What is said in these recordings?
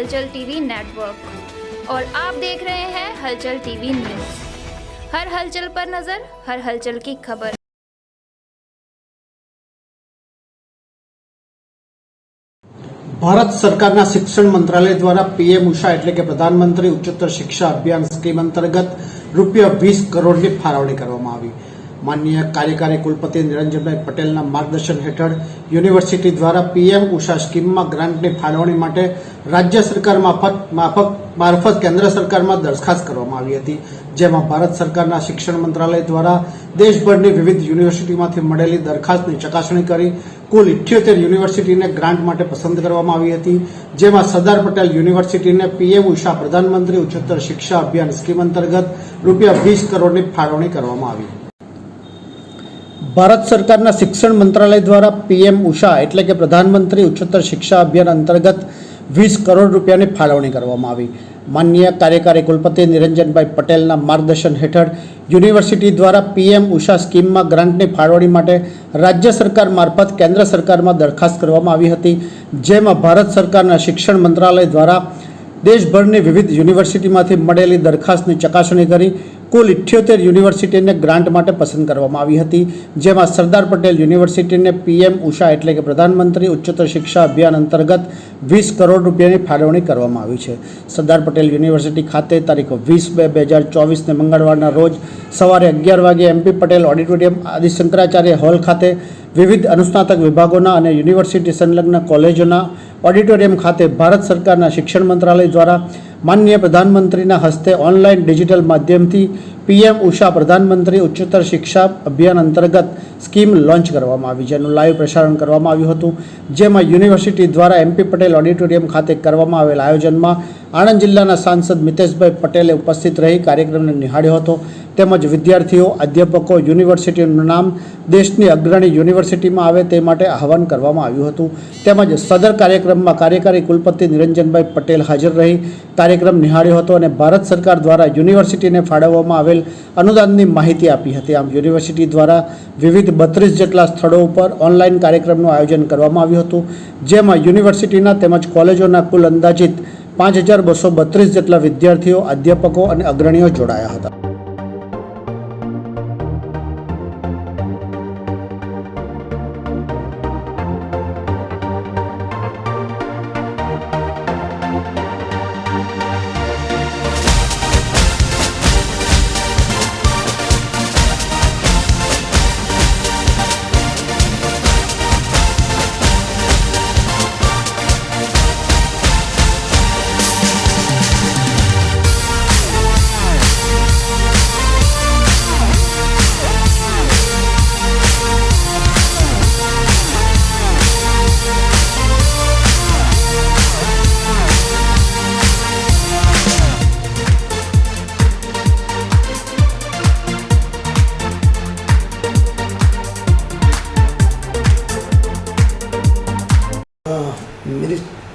हलचल TV network और आप देख रहे हैं हलचल टीवी न्यूज हर हलचल पर नजर हर हलचल की खबर ભારત સરકારના શિક્ષણ મંત્રાલય દ્વારા પીએમ ઉષા એટલે કે પ્રધાનમંત્રી ઉચ્ચતર શિક્ષા અભિયાન સ્કીમ અંતર્ગત રૂપિયા વીસ કરોડની ફાળવણી કરવામાં આવી માનનીય કાર્યકારી કુલપતિ નિરંજનભાઈ પટેલના માર્ગદર્શન હેઠળ યુનિવર્સિટી દ્વારા પીએમ ઉષા સ્કીમમાં ગ્રાન્ટની ફાળવણી માટે રાજ્ય સરકાર મારફત માફક મારફત કેન્દ્ર સરકારમાં દરખાસ્ત કરવામાં આવી હતી, જેમાં ભારત સરકારના શિક્ષણ મંત્રાલય દ્વારા દેશભરની વિવિધ યુનિવર્સિટીમાંથી મળેલી દરખાસ્તની ચકાસણી કરી કુલ ઇઠ્યોતેર યુનિવર્સિટીને ગ્રાન્ટ માટે પસંદ કરવામાં આવી હતી, જેમાં સરદાર પટેલ યુનિવર્સિટીને પીએમ ઉષા પ્રધાનમંત્રી ઉચ્ચતર શિક્ષા અભિયાન સ્કીમ અંતર્ગત રૂપિયા વીસ કરોડની ફાળવણી કરવામાં આવી ભારત સરકારના શિક્ષણ મંત્રાલય દ્વારા પીએમ ઉષા એટલે કે પ્રધાનમંત્રી ઉચ્ચતર શિક્ષા અભિયાન અંતર્ગત વીસ કરોડ રૂપિયાની ફાળવણી કરવામાં આવી. માનનીય કાર્યકારી કુલપતિ નિરંજનભાઈ પટેલના માર્ગદર્શન હેઠળ યુનિવર્સિટી દ્વારા પીએમ ઉષા સ્કીમમાં ગ્રાન્ટની ફાળવણી માટે રાજ્ય સરકાર મારફત કેન્દ્ર સરકારમાં દરખાસ્ત કરવામાં આવી હતી, જેમાં ભારત સરકારના શિક્ષણ મંત્રાલય દ્વારા દેશભરની વિવિધ યુનિવર્સિટીમાંથી મળેલી દરખાસ્તની ચકાસણી કરી કુલ ઇઠ્યોતેર યુનિવર્સિટીને ગ્રાન્ટ માટે પસંદ કરવામાં આવી હતી, જેમાં સરદાર પટેલ યુનિવર્સિટીને પીએમ ઉષા એટલે કે પ્રધાનમંત્રી ઉચ્ચતર શિક્ષા અભિયાન અંતર્ગત વીસ કરોડ રૂપિયાની ફાળવણી કરવામાં આવી છે. સરદાર પટેલ યુનિવર્સિટી ખાતે તારીખ વીસ બે બે હજાર ચોવીસને મંગળવારના રોજ સવારે અગિયાર વાગે MP Patel auditorium Adi Shankaracharya hall ખાતે વિવિધ અનુસ્નાતક વિભાગોના અને યુનિવર્સિટી સંલગ્ન કોલેજોના ઓડિટોરિયમ ખાતે ભારત સરકારના શિક્ષણ મંત્રાલય દ્વારા માનનીય પ્રધાનમંત્રીના હસ્તે ઓનલાઈન ડિજિટલ માધ્યમથી પીએમ ઉષા પ્રધાનમંત્રી ઉચ્ચતર શિક્ષા અભિયાન અંતર્ગત સ્કીમ લોન્ચ કરવામાં આવી, જેનું લાઈવ પ્રસારણ કરવામાં આવ્યું હતું, જેમાં યુનિવર્સિટી દ્વારા એમપી પટેલ ઓડિટોરિયમ ખાતે કરવામાં આવેલ આયોજનમાં આણંદ જિલ્લાના સાંસદ મિતેશભાઈ પટેલે ઉપસ્થિત રહી કાર્યક્રમને નિહાળ્યો હતો. તેમજ વિદ્યાર્થીઓ, અધ્યાપકો, યુનિવર્સિટીનું નામ દેશની અગ્રણી યુનિવર્સિટીમાં આવે તે માટે આહવાન કરવામાં આવ્યું હતું. તેમજ સદર કાર્યક્રમમાં કાર્યકારી કુલપતિ નિરંજનભાઈ પટેલ હાજર રહી. કાર્યક્રમ નિહાળ્યો હતો અને ભારત સરકાર દ્વારા યુનિવર્સિટીને ફાળવવામાં આવેલ અનુદાનની માહિતી આપી હતી. આમ યુનિવર્સિટી દ્વારા વિવિધ બત્રીસ જેટલા સ્થળો ઉપર ઓનલાઈન કાર્યક્રમનું આયોજન કરવામાં આવ્યું હતું. જેમાં યુનિવર્સિટીના તેમજ કોલેજોના કુલ અંદાજિત પાંચ હજાર બસો બત્રીસ જેટલા વિદ્યાર્થીઓ, અધ્યાપકો અને અગ્રણીઓ જોડાયા હતા.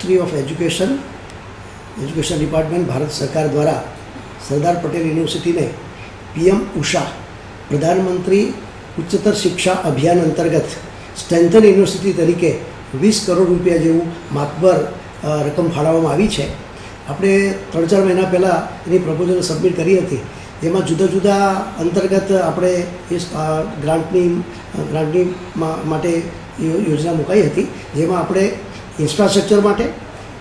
Ministry of education education department Bharat સરકાર દ્વારા સરદાર પટેલ યુનિવર્સિટીને પીએમ ઉષા પ્રધાનમંત્રી ઉચ્ચતર શિક્ષા અભિયાન અંતર્ગત સ્ટેન્થન યુનિવર્સિટી તરીકે વીસ કરોડ રૂપિયા જેવું માતબર રકમ ફાળવવામાં આવી છે. આપણે ત્રણ ચાર મહિના પહેલાં એની પ્રપોઝલ સબમિટ કરી હતી. જેમાં જુદા જુદા અંતર્ગત આપણે એ ગ્રાન્ટની ગ્રાન્ટની માટે યોજના મુકાઈ હતી. જેમાં આપણે ઇન્ફ્રાસ્ટ્રક્ચર માટે,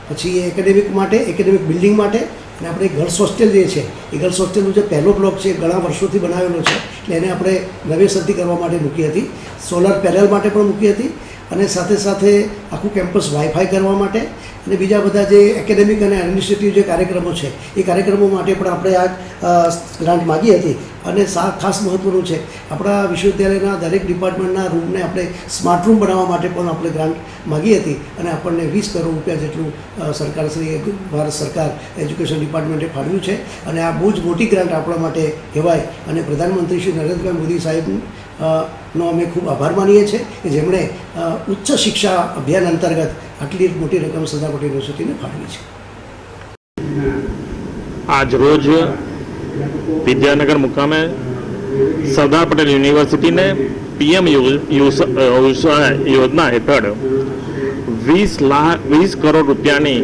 પછી એકેડેમિક માટે એકેડેમિક બિલ્ડિંગ માટે, અને આપણે ગર્લ્સ હોસ્ટેલ જે છે, એ ગર્લ્સ હોસ્ટેલનો જે પહેલો બ્લોક છે ઘણા વર્ષોથી બનાવેલો છે, એટલે એને આપણે નવેસરથી કરવા માટે મૂકી હતી. સોલર પેનલ માટે પણ મૂકી હતી, અને સાથે સાથે આખું કેમ્પસ વાઈફાઈ કરવા માટે અને બીજા બધા જે એકેડેમિક અને એડમિનિસ્ટ્રેટિવ જે કાર્યક્રમો છે, એ કાર્યક્રમો માટે પણ આપણે આ ગ્રાન્ટ માગી હતી. અને સા, ખાસ મહત્ત્વનું છે, આપણા વિશ્વવિદ્યાલયના દરેક ડિપાર્ટમેન્ટના રૂમને આપણે સ્માર્ટ રૂમ બનાવવા માટે પણ આપણે ગ્રાન્ટ માગી હતી. અને આપણને વીસ કરોડ રૂપિયા જેટલું સરકારશ્રી ભારત સરકાર એજ્યુકેશન ડિપાર્ટમેન્ટે ફાળવ્યું છે. અને આ બહુ જ મોટી ગ્રાન્ટ આપણા માટે કહેવાય. અને પ્રધાનમંત્રી શ્રી નરેન્દ્રભાઈ મોદી સાહેબ નો અમે ખૂબ આભાર માનીએ છીએ કે જેમણે ઉચ્ચ શિક્ષા અભિયાન અંતર્ગત આટલી મોટી રકમ સરદાર પટેલ યુનિવર્સિટીને ફાળવી છે. આજ રોજ વિદ્યાનગર મુકામે સરદાર પટેલ યુનિવર્સિટીને પીએમ યોજના હેઠળ વીસ લાખ, વીસ કરોડ રૂપિયાની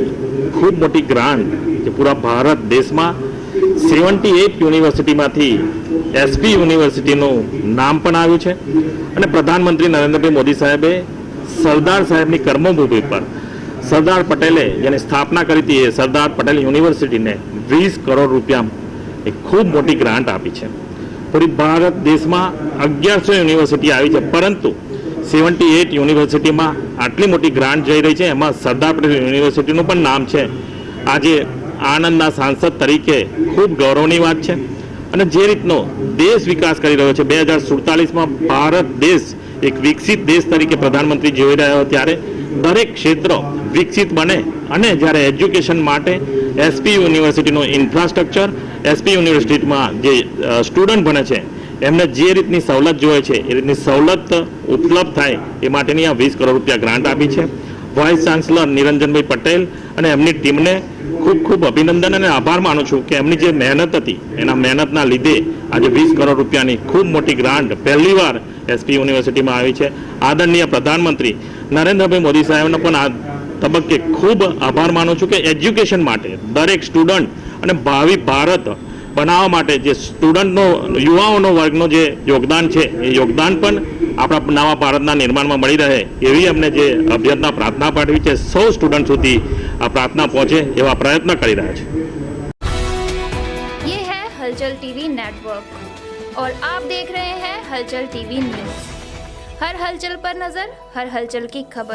ખૂબ મોટી ગ્રાન્ટ કે પૂરા ભારત દેશમાં સેવન્ટી એટ યુનિવર્સિટીમાંથી એસપી યુનિવર્સિટીનું નામ પણ આવ્યું છે. અને પ્રધાનમંત્રી નરેન્દ્રભાઈ મોદી સાહેબે સરદાર સાહેબની કર્મભૂમિ પર સરદાર પટેલે જેની સ્થાપના કરી હતી એ સરદાર પટેલ યુનિવર્સિટીને વીસ કરોડ રૂપિયા એક ખૂબ મોટી ગ્રાન્ટ આપી છે. પૂરી ભારત દેશમાં અગિયારસો યુનિવર્સિટી આવી છે, પરંતુ સેવન્ટી એટ યુનિવર્સિટીમાં આટલી મોટી ગ્રાન્ટ જઈ રહી છે, એમાં સરદાર પટેલ યુનિવર્સિટીનું પણ નામ છે. આજે આણંદના સાંસદ તરીકે ખૂબ ગૌરવની વાત છે. અને જે રીતનો દેશ વિકાસ કરી રહ્યો છે, બે હજાર સુડતાલીસમાં ભારત દેશ એક વિકસિત દેશ તરીકે પ્રધાનમંત્રી જોઈ રહ્યો ત્યારે દરેક ક્ષેત્ર વિકસિત બને અને જ્યારે એજ્યુકેશન માટે એસપી યુનિવર્સિટીનું ઇન્ફ્રાસ્ટ્રક્ચર એસપી યુનિવર્સિટીમાં જે સ્ટુડન્ટ બને છે, એમને જે રીતની સવલત જોઈએ છે, એ રીતની સવલત ઉપલબ્ધ થાય એ માટેની આ વીસ કરોડ રૂપિયા ગ્રાન્ટ આપી છે. વાઇસ ચાન્સલર નિરંજનભાઈ પટેલ અને એમની ટીમને ખૂબ ખૂબ અભિનંદન અને આભાર માનું છું કે એમની જે મહેનત હતી, એના મહેનતના લીધે આજે વીસ કરોડ રૂપિયાની ખૂબ મોટી ગ્રાન્ટ પહેલીવાર એસપી યુનિવર્સિટીમાં આવી છે. આદરણીય પ્રધાનમંત્રી નરેન્દ્રભાઈ મોદી સાહેબનો પણ આ તબક્કે ખૂબ આભાર માનું છું કે એજ્યુકેશન માટે દરેક સ્ટુડન્ટ અને ભાવિ ભારત બનાવવા માટે જે સ્ટુડન્ટનો, યુવાઓનો વર્ગનો જે યોગદાન છે, એ યોગદાન પણ આપણા નવા ભારતના નિર્માણમાં મળી રહે એવી અમને જે અભ્યર્થના, પ્રાર્થના પાઠવી છે, સૌ સ્ટુડન્ટ સુધી આ પ્રાર્થના પહોંચે એવા પ્રયત્ન કરી રહ્યા છે ये है हलचल टीवी नेटवर्क और आप देख रहे हैं हलचल टीवी न्यूज हर हलचल पर नजर हर हलचल की खबर